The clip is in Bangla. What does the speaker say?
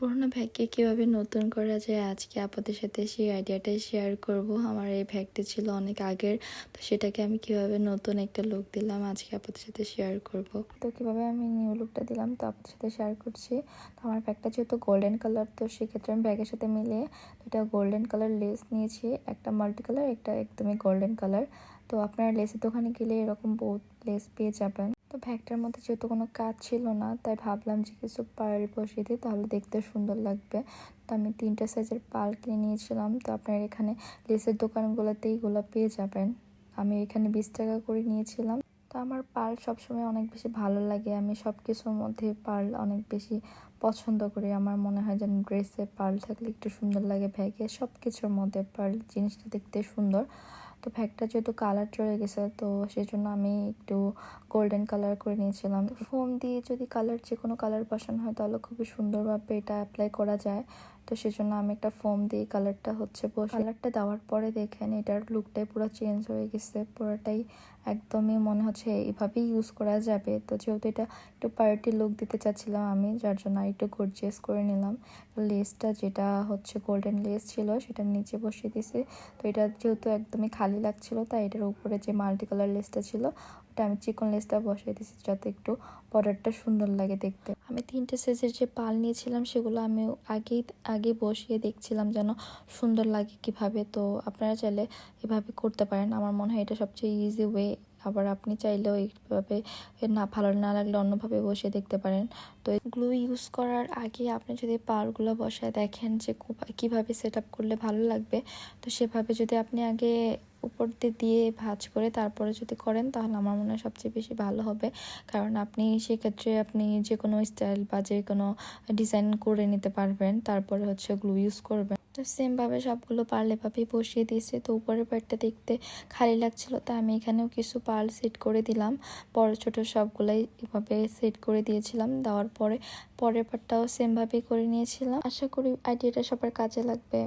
পুরোনো ব্যাগকে কীভাবে নতুন করা যায়, আজকে আপনাদের সাথে সেই আইডিয়াটাই শেয়ার করব। আমার এই ব্যাগটি ছিল অনেক আগের, তো সেটাকে আমি কীভাবে নতুন একটা লুক দিলাম, আজকে আপনাদের সাথে শেয়ার করব। তো কীভাবে আমি নিউ লুকটা দিলাম, তো আপনাদের সাথে শেয়ার করছি। তো আমার ব্যাগটা যেহেতু গোল্ডেন কালার তো সেক্ষেত্রে আমি ব্যাগের সাথে মিলিয়ে এটা গোল্ডেন কালার লেস নিয়েছি, একটা মাল্টি কালার একটা একদমই গোল্ডেন কালার তো আপনারা লেসের দোকানে গেলে এরকম বহুত লেস পেয়ে যাবেন। তো ব্যাগটার মধ্যে যেহেতু কোনো কাজ ছিল না, তাই ভাবলাম যে কিছু পার্ল বসিয়ে দিই, তাহলে দেখতে সুন্দর লাগবে। তো আমি তিনটে সাইজের পাল কিনে নিয়েছিলাম, তো আপনার এখানে লেসের দোকানগুলোতেই এগুলো পেয়ে যাবেন। আমি এখানে বিশ টাকা করে নিয়েছিলাম। তো আমার পাল সবসময় অনেক বেশি ভালো লাগে, আমি সব কিছুর মধ্যে পার্ল অনেক বেশি পছন্দ করি। আমার মনে হয় যেন ড্রেসে পাল থাকলে একটু সুন্দর লাগে ব্যাগে সব কিছুর মধ্যে পার্ল জিনিসটা দেখতে সুন্দর। তো ব্যাগটা যেহেতু কালার চলে গেছে, তো সেই জন্য আমি একটু গোল্ডেন কালার করে নিয়েছিলাম। ফোম দিয়ে যদি কালার যে কোনো কালার বসানো হয়, তাহলে খুবই সুন্দরভাবে এটা অ্যাপ্লাই করা যায়। তো সেজন্য আমি একটা ফোম দিয়ে কালারটা হচ্ছে কালারটা দেওয়ার পরে দেখেন এটার লুকটাই পুরো চেঞ্জ হয়ে গেছে। পুরোটাই একদমই মনে হচ্ছে এইভাবেই ইউজ করা যাবে। তো যেহেতু এটা একটু পার্টি লুক দিতে চাচ্ছিলাম আমি, যার জন্য একটু গর্জিয়াস করে নিলাম। লেসটা যেটা হচ্ছে গোল্ডেন লেস ছিল, সেটা নিচে বসিয়ে দিয়েছি। তো এটা যেহেতু একদমই খালি লাগছিল, তাই এটার উপরে যে মাল্টি কালার লেসটা ছিল, ওটা আমি চিকন লেসটা বসিয়ে দিয়েছি যাতে একটু বর্ডারটা সুন্দর লাগে দেখতে। আমি তিনটে সাইজের যে পাল নিয়েছিলাম, সেগুলো আমি আগেই আগে বসিয়ে দেখছিলাম যেন সুন্দর লাগে কীভাবে। তো আপনারা চাইলে এভাবে করতে পারেন। আমার মনে হয় এটা সবচেয়ে ইজি ওয়ে আবার আপনি চাইলেও এইভাবে না, ভালো না লাগলে অন্যভাবে বসে দেখতে পারেন। তো গ্লু ইউজ করার আগে আপনি যদি পারগুলো বসায় দেখেন যে কীভাবে সেট করলে ভালো লাগবে, তো সেভাবে যদি আপনি আগে উপর দিয়ে ভাজ করে তারপরে যদি করেন, তাহলে আমার মনে হয় সবচেয়ে বেশি ভালো হবে। কারণ আপনি সেক্ষেত্রে আপনি যে কোনো স্টাইল বা যে কোনো ডিজাইন করে নিতে পারবেন, তারপরে হচ্ছে গ্লু ইউজ করবেন। তো সেমভাবে সবগুলো পার্ল এভাবেই বসিয়ে দিয়েছে। তো উপরের পার্টটা দেখতে খালি লাগছিল তো আমি এখানেও কিছু পার্ল সেট করে দিলাম। বড় ছোট সবগুলাই এভাবে সেট করে দিয়েছিলাম। দেওয়ার পরে পরের পার্টটাও সেমভাবেই করে নিয়েছিলাম। আশা করি আইডিয়াটা সবার কাজে লাগবে।